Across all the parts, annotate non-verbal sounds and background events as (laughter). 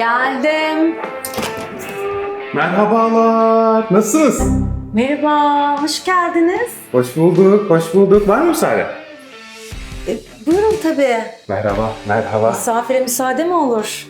Geldim. Merhabalar. Nasılsınız? Merhaba, hoş geldiniz. Hoş bulduk, hoş bulduk. Var mı müsaade? E, buyurun tabii. Merhaba, merhaba. Misafire müsaade mi olur?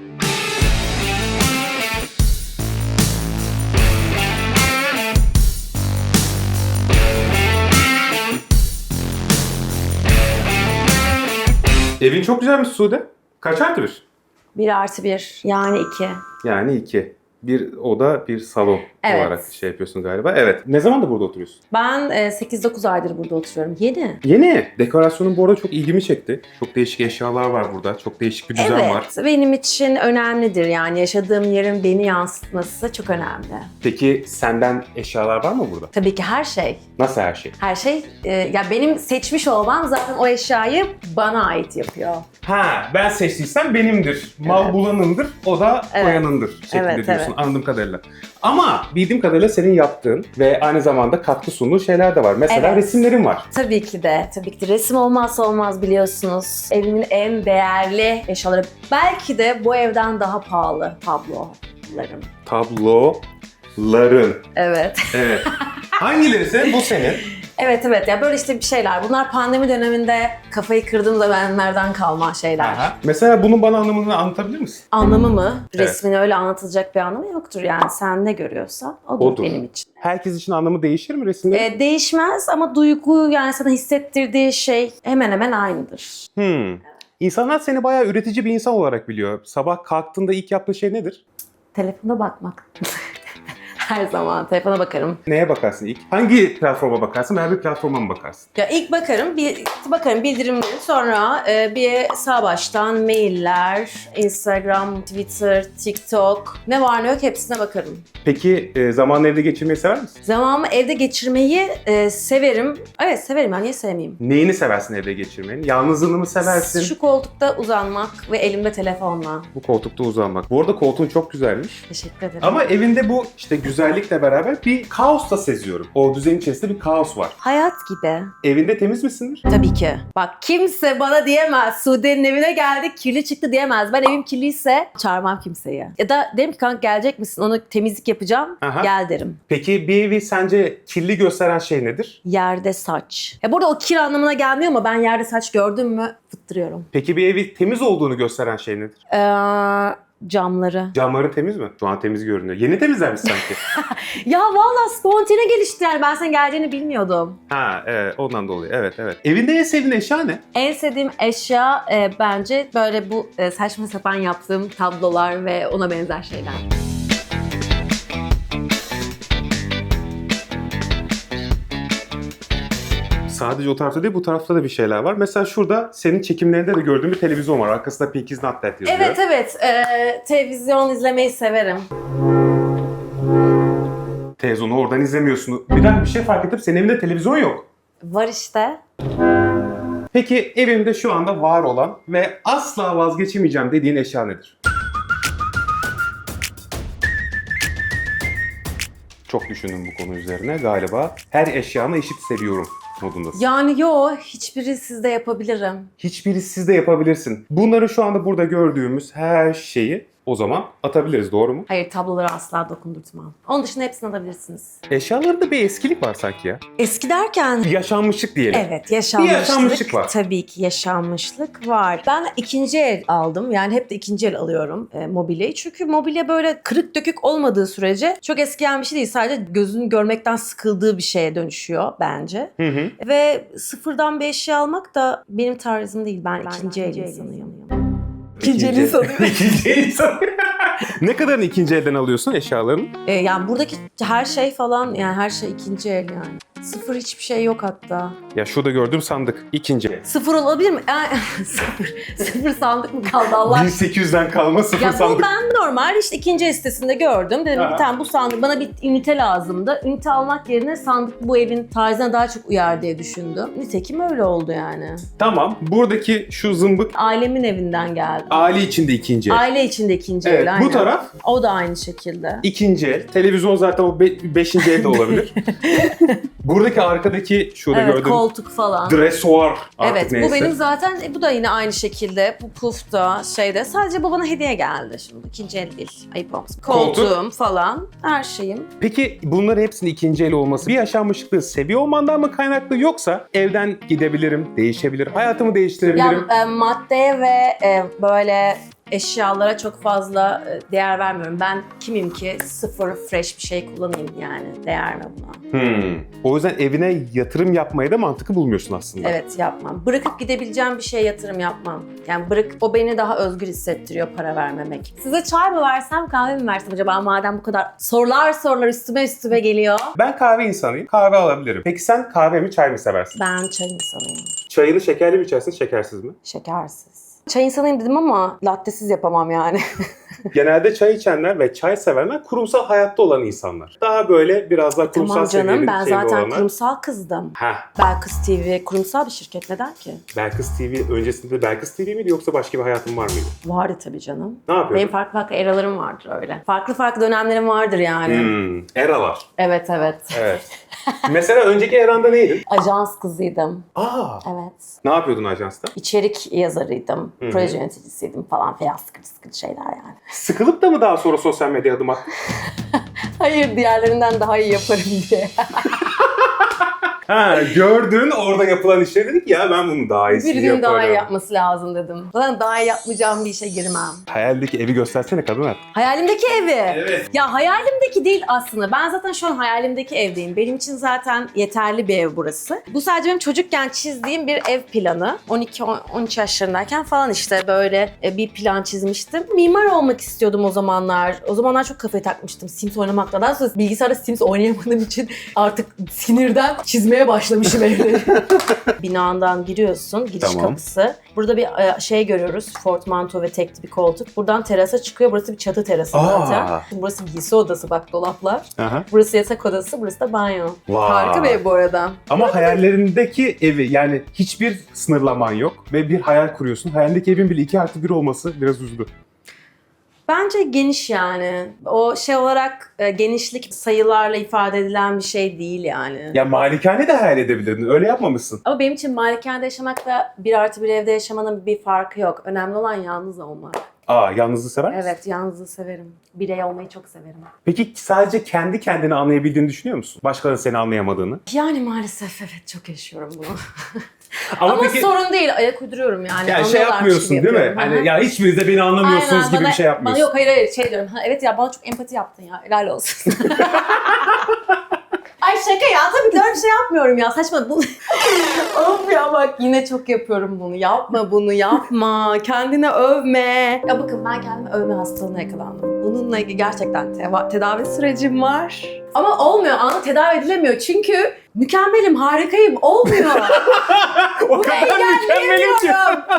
Evin çok güzelmiş Sude. Kaç artı bir? Bir artı bir, yani iki. Yani iki. Bir oda, bir salon Evet. olarak şey yapıyorsun galiba. Evet. Ne zaman da burada oturuyorsun? Ben e, 8-9 aydır burada oturuyorum. Yeni. Yeni. Dekorasyonun bu arada çok ilgimi çekti. Çok değişik eşyalar var burada. Çok değişik bir düzen evet, var. benim için önemlidir. Yani yaşadığım yerin beni yansıtması çok önemli. Peki senden eşyalar var mı burada? Tabii ki her şey. Nasıl her şey? Her şey, e, ya benim seçmiş olmam zaten o eşyayı bana ait yapıyor. Ha ben seçtiysem benimdir. Mal Evet. bulanındır, o da Evet. koyanındır şeklinde Evet, diyorsun evet. Anladığım kadarıyla. Ama bildiğim kadarıyla senin yaptığın ve aynı zamanda katkı sunduğun şeyler de var. Mesela Evet. resimlerin var. Tabii ki de, tabii ki de. Resim olmazsa olmaz biliyorsunuz. Evimin en değerli eşyaları. Belki de bu evden daha pahalı tablolarım. Tabloların. Evet. Evet. (laughs) Hangileri senin? Bu senin. Evet evet ya böyle işte bir şeyler. Bunlar pandemi döneminde kafayı kırdığım zamanlardan kalma şeyler. Aha. Mesela bunun bana anlamını anlatabilir misin? Anlamı mı? Evet. Resmin öyle anlatılacak bir anlamı yoktur. Yani sen ne görüyorsan odur, Odur. benim için. Herkes için anlamı değişir mi resimlerin? Ee, değişmez ama duygu yani sana hissettirdiği şey hemen hemen aynıdır. Hmm. İnsanlar seni bayağı üretici bir insan olarak biliyor. Sabah kalktığında ilk yaptığın şey nedir? Telefona bakmak. (laughs) Her zaman telefona bakarım. Neye bakarsın ilk? Hangi platforma bakarsın veya bir platforma mı bakarsın? Ya ilk bakarım, bir bakarım bildirimleri, sonra e, bir sağ baştan mailler, Instagram, Twitter, TikTok, ne var ne yok hepsine bakarım. Peki e, zamanını evde geçirmeyi sever misin? Zamanımı evde geçirmeyi e, severim. Evet severim ya niye sevmeyeyim? Neyini seversin evde geçirmenin? Yalnızlığını mı seversin? Şu koltukta uzanmak ve elimde telefonla. Bu koltukta uzanmak. Bu arada koltuğun çok güzelmiş. Teşekkür ederim. Ama evinde bu işte güzellikle beraber bir kaos da seziyorum. O düzenin içerisinde bir kaos var. Hayat gibi. Evinde temiz misindir? Tabii ki. Bak kimse bana diyemez. Sude'nin evine geldik kirli çıktı diyemez. Ben evim kirliyse çağırmam kimseyi. Ya da derim ki kanka gelecek misin? Onu temizlik yapacağım. Aha. Gel derim. Peki bir evi sence kirli gösteren şey nedir? Yerde saç. Ya burada o kir anlamına gelmiyor ama ben yerde saç gördüm mü fıttırıyorum. Peki bir evi temiz olduğunu gösteren şey nedir? Ee, camları. Camları temiz mi? Şu an temiz görünüyor. Yeni temizlenmiş sanki. (laughs) Ya valla spontane gelişti yani ben senin geleceğini bilmiyordum. ha evet ondan dolayı. Evet evet. Evinde en sevdiğin eşya ne? En sevdiğim eşya e, bence böyle bu e, saçma sapan yaptığım tablolar ve ona benzer şeyler. Sadece o tarafta değil bu tarafta da bir şeyler var. Mesela şurada senin çekimlerinde de gördüğüm bir televizyon var. Arkasında Pink is not dead yazıyor. Evet evet e, televizyon izlemeyi severim. Televizyonu oradan izlemiyorsun. Bir dakika bir şey fark ettim. Senin evinde televizyon yok. Var işte. Peki evimde şu anda var olan ve asla vazgeçemeyeceğim dediğin eşya nedir? Çok düşündüm bu konu üzerine. Galiba her eşyanı eşit seviyorum modundasın. Yani yo hiçbiri sizde yapabilirim. Hiçbiri siz de yapabilirsin. Bunları şu anda burada gördüğümüz her şeyi o zaman atabiliriz doğru mu? Hayır tabloları asla dokundurtmam. Onun dışında hepsini alabilirsiniz. Eşyalarda bir eskilik var sanki ya. Eski derken Bir yaşanmışlık diyelim. Evet yaşanmışlık. yaşanmışlık var. Tabii ki yaşanmışlık var. Ben ikinci el aldım. Yani hep de ikinci el alıyorum e, mobilyayı. Çünkü mobilya böyle kırık dökük olmadığı sürece çok eskiyen bir şey değil. Sadece gözünün görmekten sıkıldığı bir şeye dönüşüyor bence. Hı hı. Ve sıfırdan bir eşya almak da benim tarzım değil. Ben, ikinci el insanıyım. İkinci el insanıyım. (laughs) İkinci el insanı. (laughs) ne kadarını ikinci elden alıyorsun eşyaların? E, yani buradaki her şey falan yani her şey ikinci el yani. Sıfır hiçbir şey yok hatta. Ya şurada gördüğüm sandık ikinci. Sıfır olabilir mi? Ee, (laughs) sıfır. Sıfır sandık mı kaldı Allah aşkına? 1800'den kalma sıfır Ya bu sandık. ben normal işte ikinci el sitesinde gördüm. Dedim Aha. bir tane bu sandık bana bir ünite lazımdı. Ünite almak yerine sandık bu evin tarzına daha çok uyar diye düşündüm. Nitekim öyle oldu yani. Tamam. Buradaki şu zımbık Ailemin evinden geldi. aile içinde ikinci el. Aile içinde ikinci Evet, el aynen. bu taraf O da aynı şekilde. ikinci el. Televizyon zaten o be- beşinci el de olabilir. (laughs) Buradaki arkadaki şurada Evet, gördüğüm koltuk falan. dresuar artık Evet neyse. bu benim zaten e, bu da yine aynı şekilde bu pufta şeyde sadece babana hediye geldi şimdi ikinci el değil ayıp olmasın. Koltuk. Koltuğum falan her şeyim. Peki bunların hepsinin ikinci el olması bir yaşanmışlıkları seviyor olmandan mı kaynaklı yoksa evden gidebilirim, değişebilir, hayatımı Ya değiştirebilirim. e, maddeye ve e, böyle eşyalara çok fazla e, değer vermiyorum. Ben kimim ki sıfır fresh bir şey kullanayım yani değer mi buna? Hmm. O yüzden evine yatırım yapmaya da mantıklı bulmuyorsun aslında. Evet yapmam. Bırakıp gidebileceğim bir şeye yatırım yapmam. Yani bırak o beni daha özgür hissettiriyor para vermemek. Size çay mı versem kahve mi versem acaba madem bu kadar sorular sorular üstüme üstüme geliyor. Ben kahve insanıyım. Kahve alabilirim. Peki sen kahve mi çay mı seversin? Ben çay insanıyım. Çayını şekerli mi içersin, şekersiz mi? Şekersiz. Çay insanıyım dedim ama lattesiz yapamam yani. (laughs) Genelde çay içenler ve çay sevenler kurumsal hayatta olan insanlar. Daha böyle biraz daha kurumsal tamam canım ben şeyli zaten olanlar. kurumsal kızdım. Heh, Belkıs TV kurumsal bir şirket neden ki? Belkıs TV öncesinde Belkıs TV miydi yoksa başka bir hayatın var mıydı? Vardı tabii canım. Ne yapıyordun? Benim farklı farklı eralarım vardır öyle. Farklı farklı dönemlerim vardır yani. Hmm, eralar. Evet evet. Evet. Mesela önceki eranda neydin? Ajans kızıydım. Aa, Evet. ne yapıyordun ajansta? İçerik yazarıydım. Hı hı. Proje yöneticisiydim falan. Falan sıkıcı sıkıcı şeyler yani. (laughs) Sıkılıp da mı daha sonra sosyal medyaya adım attın? Hayır diğerlerinden daha iyi yaparım diye. (laughs) Ha, gördün orada yapılan işleri dedik ya ben bunu daha iyisini Birinin yaparım. daha iyi yapması lazım dedim. Zaten daha iyi yapmayacağım bir işe girmem. Hayaldeki evi göstersene kadın at. Hayalimdeki evi. Evet. Ya hayalimdeki değil aslında. Ben zaten şu an hayalimdeki evdeyim. Benim için zaten yeterli bir ev burası. Bu sadece benim çocukken çizdiğim bir ev planı. 12-13 yaşlarındayken falan işte böyle e, bir plan çizmiştim. Mimar olmak istiyordum o zamanlar. O zamanlar çok kafayı takmıştım Sims oynamakla. Daha sonra bilgisayarda Sims oynayamadığım için artık sinirden çizmeye başlamışım evleri. (laughs) Binandan giriyorsun, giriş Tamam. kapısı. Burada bir e, şey görüyoruz. Portmanto ve tekli bir koltuk. Buradan terasa çıkıyor. Burası bir çatı terası Aa. zaten. Burası giysi odası bak dolaplar. Aha. Burası yatak odası, burası da banyo. Vay. Harika bir ev bu arada. Ama hayallerindeki evi yani hiçbir sınırlaman yok ve bir hayal kuruyorsun. Hayalindeki evin bile 2 artı 1 olması biraz üzdü. Bence geniş yani. O şey olarak e, genişlik sayılarla ifade edilen bir şey değil yani. Ya malikane de hayal edebilirdin. Öyle yapmamışsın. Ama benim için malikanede yaşamakla bir artı bir evde yaşamanın bir farkı yok. Önemli olan yalnız olmak. Aa yalnızlığı sever misin? Evet, yalnızlığı severim. Birey olmayı çok severim. Peki sadece kendi kendini anlayabildiğini düşünüyor musun? Başkalarının seni anlayamadığını. Yani maalesef evet çok yaşıyorum bunu. (laughs) Ama, Ama peki sorun değil, ayak uyduruyorum yani. yani şey yapmıyorsun değil mi? Hani ya hiçbiriniz de beni anlamıyorsunuz Aynen, gibi bana- bir şey yapmıyorsun. Bana yok hayır hayır şey diyorum. Ha, evet ya bana çok empati yaptın ya. Helal olsun. (laughs) Ay şaka ya tabii ki öyle bir şey yapmıyorum ya saçma. Bu... (laughs) of ya bak yine çok yapıyorum bunu. Yapma bunu yapma. Kendini övme. Ya bakın ben kendimi övme hastalığına yakalandım. Bununla ilgili gerçekten tedavi sürecim var. Ama olmuyor anı tedavi edilemiyor çünkü mükemmelim, harikayım. Olmuyor. (laughs) o Bunu kadar mükemmelim ki.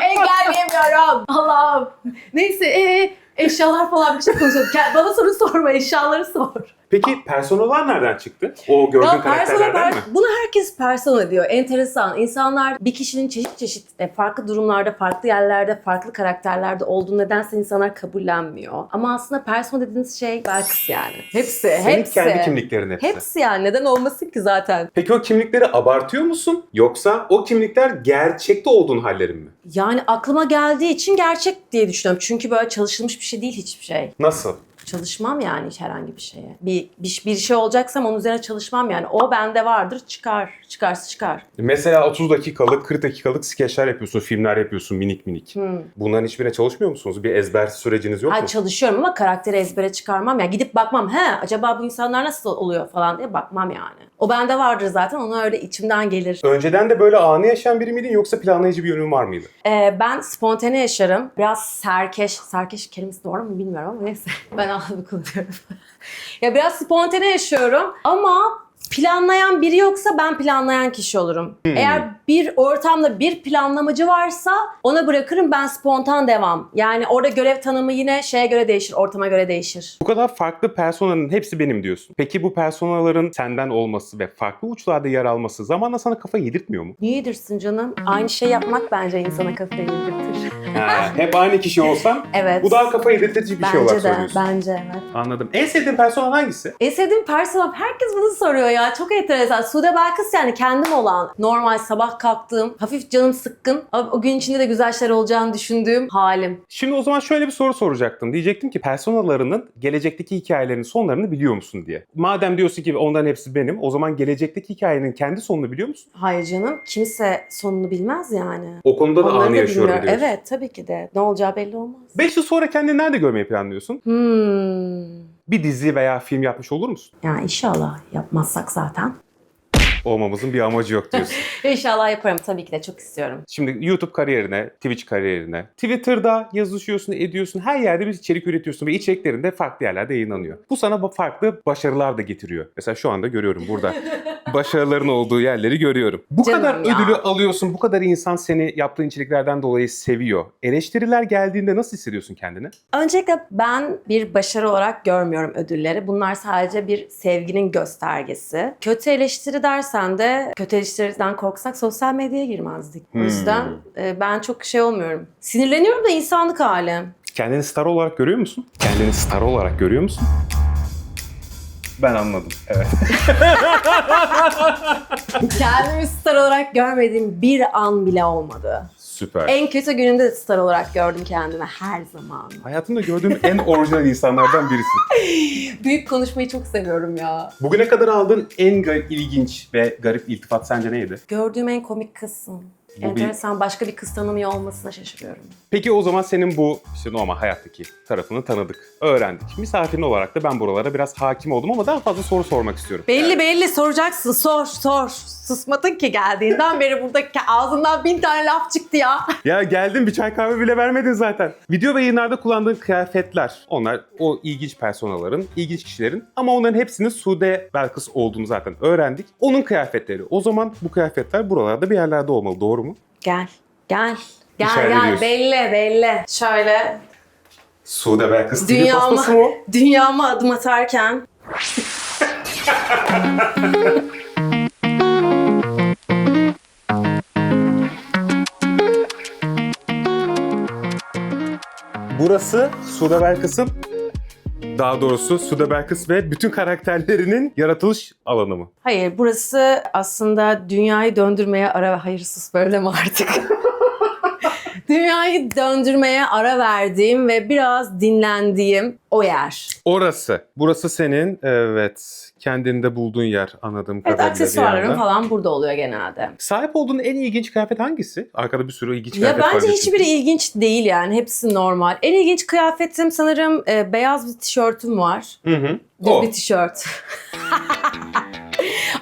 engelleyemiyorum. Allah'ım. Neyse ee, eşyalar falan bir şey konuşalım. Gel, Bana soru sorma eşyaları sor. Peki personeller nereden çıktı? O gördüğün Ya persona, karakterlerden per- mi? bunu herkes persona diyor. Enteresan. İnsanlar bir kişinin çeşit çeşit e, farklı durumlarda, farklı yerlerde, farklı karakterlerde olduğunu nedense insanlar kabullenmiyor. Ama aslında persona dediğiniz şey Belkıs yani. Hepsi, Senin hepsi. kendi kimliklerin hepsi. Hepsi yani. Neden olmasın ki zaten? Peki o kimlikleri abartıyor musun? Yoksa o kimlikler gerçekte olduğun hallerin mi? Yani aklıma geldiği için gerçek diye düşünüyorum. Çünkü böyle çalışılmış bir şey değil hiçbir şey. Nasıl? Çalışmam yani herhangi bir şeye. Bir, bir, bir şey olacaksam onun üzerine çalışmam yani. O bende vardır çıkar. Çıkarsa çıkar. Mesela 30 dakikalık, 40 dakikalık skeçler yapıyorsun, filmler yapıyorsun minik minik. Hmm. Bunların hiçbirine çalışmıyor musunuz? Bir ezber süreciniz yok Ha, mu? çalışıyorum ama karakteri ezbere çıkarmam. Yani gidip bakmam. He acaba bu insanlar nasıl oluyor falan diye bakmam yani. O bende vardır zaten. Ona öyle içimden gelir. Önceden de böyle anı yaşayan biri miydin yoksa planlayıcı bir yönün var mıydı? Ee, ben spontane yaşarım. Biraz serkeş. Serkeş kelimesi doğru mu bilmiyorum ama neyse. (laughs) Ben ağzımı kullanıyorum. (laughs) ya biraz spontane yaşıyorum ama planlayan biri yoksa ben planlayan kişi olurum. Eğer bir ortamda bir planlamacı varsa ona bırakırım ben spontan devam. Yani orada görev tanımı yine şeye göre değişir, ortama göre değişir. Bu kadar farklı personanın hepsi benim diyorsun. Peki bu personaların senden olması ve farklı uçlarda yer alması zamanla sana kafa yedirtmiyor mu? Niye yedirsin canım? Aynı şey yapmak bence insana kafayı yedirtir. Ha, hep aynı kişi olsan (laughs) Evet. bu daha kafa yedirtici bir şey bence olarak de, söylüyorsun. bence evet. Anladım. En sevdiğin personel hangisi? En sevdiğim persona, herkes bunu soruyor ya. Çok enteresan. Sude Belkıs yani kendim olan, normal sabah kalktığım, hafif canım sıkkın o gün içinde de güzel şeyler olacağını düşündüğüm halim. Şimdi o zaman şöyle bir soru soracaktım. Diyecektim ki personalarının gelecekteki hikayelerinin sonlarını biliyor musun diye. Madem diyorsun ki onların hepsi benim, o zaman gelecekteki hikayenin kendi sonunu biliyor musun? Hayır canım. Kimse sonunu bilmez yani. O konuda da Onları anı da yaşıyorum bilmiyorum. diyorsun. Evet tabii ki de. Ne olacağı belli olmaz. 5 yıl sonra kendini nerede görmeyi planlıyorsun? Hmm. Bir dizi veya film yapmış olur musun? Yani inşallah yapmazsak zaten. Olmamızın bir amacı yok diyorsun. (laughs) İnşallah yaparım tabii ki de çok istiyorum. Şimdi YouTube kariyerine, Twitch kariyerine, Twitter'da yazışıyorsun, ediyorsun, her yerde bir içerik üretiyorsun ve içeriklerin de farklı yerlerde yayınlanıyor. Bu sana farklı başarılar da getiriyor. Mesela şu anda görüyorum burada. (laughs) Başarıların olduğu yerleri görüyorum. Bu Canım kadar ya. ödülü alıyorsun, bu kadar insan seni yaptığın içeriklerden dolayı seviyor. Eleştiriler geldiğinde nasıl hissediyorsun kendini? Öncelikle ben bir başarı olarak görmüyorum ödülleri. Bunlar sadece bir sevginin göstergesi. Kötü eleştiri dersen de kötü eleştiriden korksak sosyal medyaya girmezdik. O Hmm. yüzden e, ben çok şey olmuyorum. Sinirleniyorum da insanlık hali. Kendini star olarak görüyor musun? Kendini star olarak görüyor musun? Ben anladım. Evet. (laughs) Kendimi star olarak görmediğim bir an bile olmadı. Süper. En kötü günümde de star olarak gördüm kendimi her zaman. Hayatımda gördüğüm en orijinal insanlardan birisin. (laughs) Büyük konuşmayı çok seviyorum ya. Bugüne kadar aldığın en ilginç ve garip iltifat sence neydi? Gördüğüm en komik kızsın. Bu bir- Enteresan başka bir kız tanımıyor olmasına şaşırıyorum. Peki o zaman senin bu işte normal hayattaki tarafını tanıdık, öğrendik. Misafirin olarak da ben buralara biraz hakim oldum ama daha fazla soru sormak istiyorum. Belli belli soracaksın. Sor sor. Susmadın ki geldiğinden beri burada ke- ağzından bin tane laf çıktı ya. (laughs) Ya geldin bir çay kahve bile vermedin zaten. Video ve yayınlarda kullandığın kıyafetler, onlar o ilginç personaların, ilginç kişilerin ama onların hepsinin Sude Belkıs olduğunu zaten öğrendik. Onun kıyafetleri. O zaman bu kıyafetler buralarda bir yerlerde olmalı, doğru mu? Gel. Gel. Gel İşaret gel ediyorsun. belli belli. Şöyle Sude Belkıs TV Dünyama- pastası mı o? (laughs) dünyama adım atarken Burası Sude Belkıs'ın daha doğrusu Sude Belkıs ve bütün karakterlerinin yaratılış alanı mı? Hayır, burası aslında dünyayı döndürmeye ara... Hayırsız böyle mi artık? (laughs) dünyayı döndürmeye ara verdiğim ve biraz dinlendiğim o yer. Orası. Burası senin evet kendinde bulduğun yer anladığım Evet, kadarıyla. bir aksesuarlarım falan burada oluyor genelde. Sahip olduğun en ilginç kıyafet hangisi? Arkada bir sürü ilginç Ya kıyafet var. bence diyorsun. hiçbiri ilginç değil yani. Hepsi normal. En ilginç kıyafetim sanırım e, beyaz bir tişörtüm var. Hı hı. Düz bir tişört. (laughs)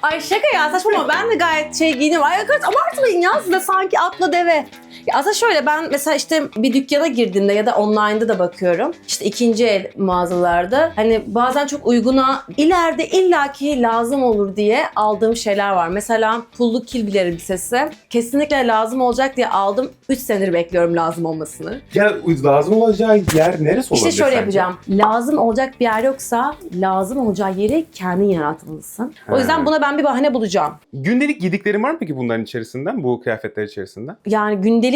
Ay şaka ya saçmalama ben de gayet şey giyiniyorum. Ay arkadaş abartmayın ya siz de sanki atla deve. Ya aslında şöyle ben mesela işte bir dükkana girdiğimde ya da online'da da bakıyorum. İşte ikinci el mağazalarda hani bazen çok uyguna ileride illaki lazım olur diye aldığım şeyler var. Mesela pullu kilbiler elbisesi. Kesinlikle lazım olacak diye aldım. 3 senedir bekliyorum lazım olmasını. Ya lazım olacağı yer neresi olabilir İşte şöyle sence? yapacağım. Lazım olacak bir yer yoksa lazım olacağı yeri kendin yaratmalısın. O yüzden buna ben bir bahane bulacağım. Gündelik giydiklerin var mı peki bunların içerisinden? Bu kıyafetler içerisinden? Yani gündelik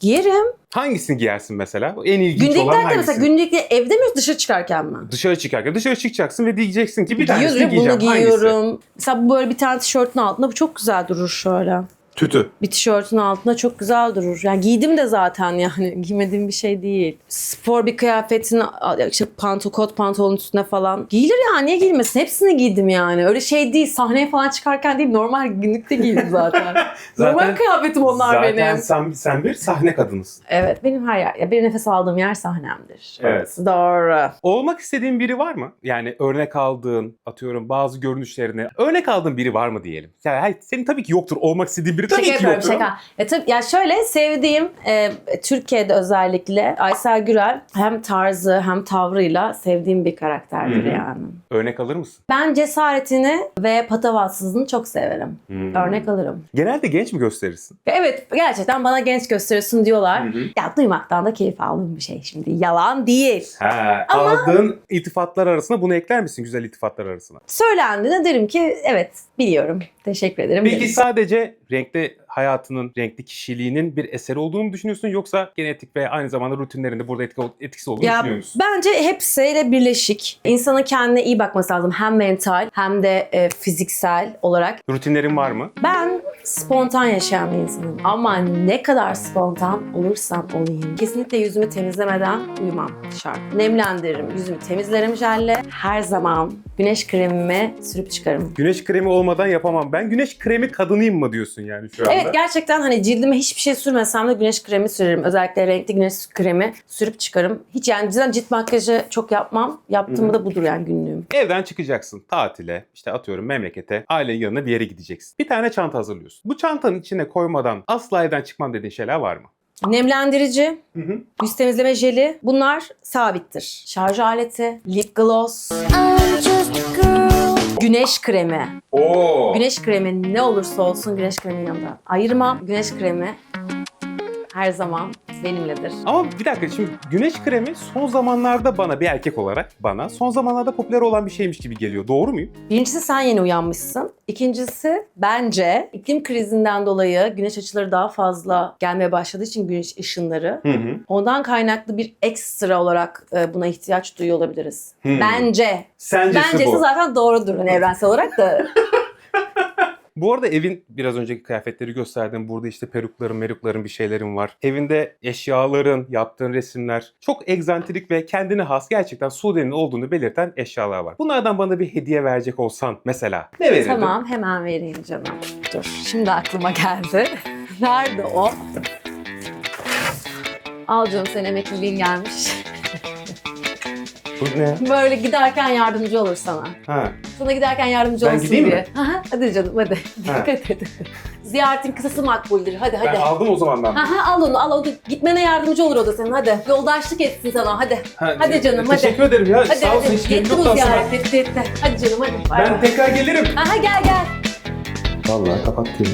giyerim. Hangisini giyersin mesela? En ilginç olan Gündelik derken hangisi? mesela gündelik evde mi dışarı çıkarken mi? Dışarı çıkarken dışarı çıkacaksın ve diyeceksin ki bir tanesini Giyiyorum, giyeceğim. bunu Hangisi? giyiyorum. Mesela bu böyle bir tane tişörtün altında bu çok güzel durur şöyle. Tütü. Bir tişörtün altında çok güzel durur. Yani giydim de zaten yani (laughs) giymediğim bir şey değil. Spor bir kıyafetin işte panto, kot pantolonun üstüne falan. Giyilir ya niye giyilmesin? Hepsini giydim yani. Öyle şey değil sahneye falan çıkarken değil normal günlükte giydim zaten. (laughs) normal kıyafetim onlar zaten benim. sen, sen bir sahne kadınısın. Evet benim her yer. Ya benim nefes aldığım yer sahnemdir. Evet. Doğru. Olmak istediğin biri var mı? Yani örnek aldığın, atıyorum bazı görünüşlerini örnek aldığın biri var mı diyelim? Yani senin tabii ki yoktur. Olmak istediğin biri tabii Şaka ki yapıyorum ama- şaka. Ya, tabii, ya şöyle sevdiğim e, Türkiye'de özellikle Aysel Gürel hem tarzı hem tavrıyla sevdiğim bir karakterdir Hı hı. yani. Örnek alır mısın? Ben cesaretini ve patavatsızlığını çok severim. Hmm. Örnek alırım. Genelde genç mi gösterirsin? Evet gerçekten bana genç gösteriyorsun diyorlar. Hı hı. Ya duymaktan da keyif aldığım bir şey şimdi. Yalan değil. Ha, Aldığın iltifatlar arasına bunu ekler misin güzel iltifatlar arasına? Söylendiğinde derim ki evet biliyorum. Teşekkür ederim. Peki derim. sadece renkli hayatının, renkli kişiliğinin bir eseri olduğunu mu düşünüyorsun yoksa genetik ve aynı zamanda rutinlerinde burada etki, etkisi olduğunu Ya düşünüyor musun? bence hepsiyle birleşik. İnsanın kendine iyi bakması lazım. Hem mental hem de e, fiziksel olarak. Rutinlerin var mı? Ben spontan yaşayan bir insanım. Ama ne kadar spontan olursam olayım. Kesinlikle yüzümü temizlemeden uyumam şart. Nemlendiririm, yüzümü temizlerim jelle. Her zaman güneş kremimi sürüp çıkarım. Güneş kremi olmadan yapamam. Ben güneş kremi kadınıyım mı diyorsun yani şu anda? Evet gerçekten hani cildime hiçbir şey sürmesem de güneş kremi sürerim. Özellikle renkli güneş kremi sürüp çıkarım. Hiç yani cidden cilt makyajı çok yapmam. Yaptığımı da budur yani günlüğüm. Evden çıkacaksın tatile, işte atıyorum memlekete, ailenin yanına bir yere gideceksin. Bir tane çanta hazırlıyorsun. Bu çantanın içine koymadan asla evden çıkmam dediğin şeyler var mı? Nemlendirici, Hı hı. yüz temizleme jeli bunlar sabittir. Şarj aleti, lip gloss, güneş kremi. Oo. Güneş kremi ne olursa olsun güneş kreminin yanında ayırmam. Güneş kremi her zaman benimledir. Ama bir dakika şimdi güneş kremi son zamanlarda bana bir erkek olarak bana son zamanlarda popüler olan bir şeymiş gibi geliyor. Doğru muyum? Birincisi sen yeni uyanmışsın. İkincisi bence iklim krizinden dolayı güneş açıları daha fazla gelmeye başladığı için güneş ışınları Hı hı. ondan kaynaklı bir ekstra olarak e, buna ihtiyaç duyuyor olabiliriz. Hmm. Bence. Sencesi Bencesi bu. zaten doğrudur hani evrensel olarak da. (laughs) Bu arada evin biraz önceki kıyafetleri gösterdim. Burada işte perukların, merukların bir şeylerin var. Evinde eşyaların, yaptığın resimler çok egzantrik ve kendine has gerçekten Sude'nin olduğunu belirten eşyalar var. Bunlardan bana bir hediye verecek olsan mesela ne verirdin? tamam hemen vereyim canım. Dur şimdi aklıma geldi. (laughs) Nerede o? Al canım senin emekliliğin gelmiş. Bu ne? Böyle giderken yardımcı olur sana. Ha. Sana giderken yardımcı Ben olsun gideyim diye. mi? Aha, hadi canım hadi. Ha. Dikkat et. Ziyaretin kısası makbuldür. Hadi hadi. Ben aldım o zaman ben. Aha, al onu al onu. Gitmene yardımcı olur o da senin hadi. Yoldaşlık etsin sana hadi. Ha, Hadi canım, hadi. Teşekkür ederim ya. Hadi Sağ olsun hadi. hiç gerek Yetti bu yoktu aslında. ziyaret etti etti. Hadi canım hadi. Bay Ben bay. tekrar gelirim. Aha gel gel. Vallahi kapattım.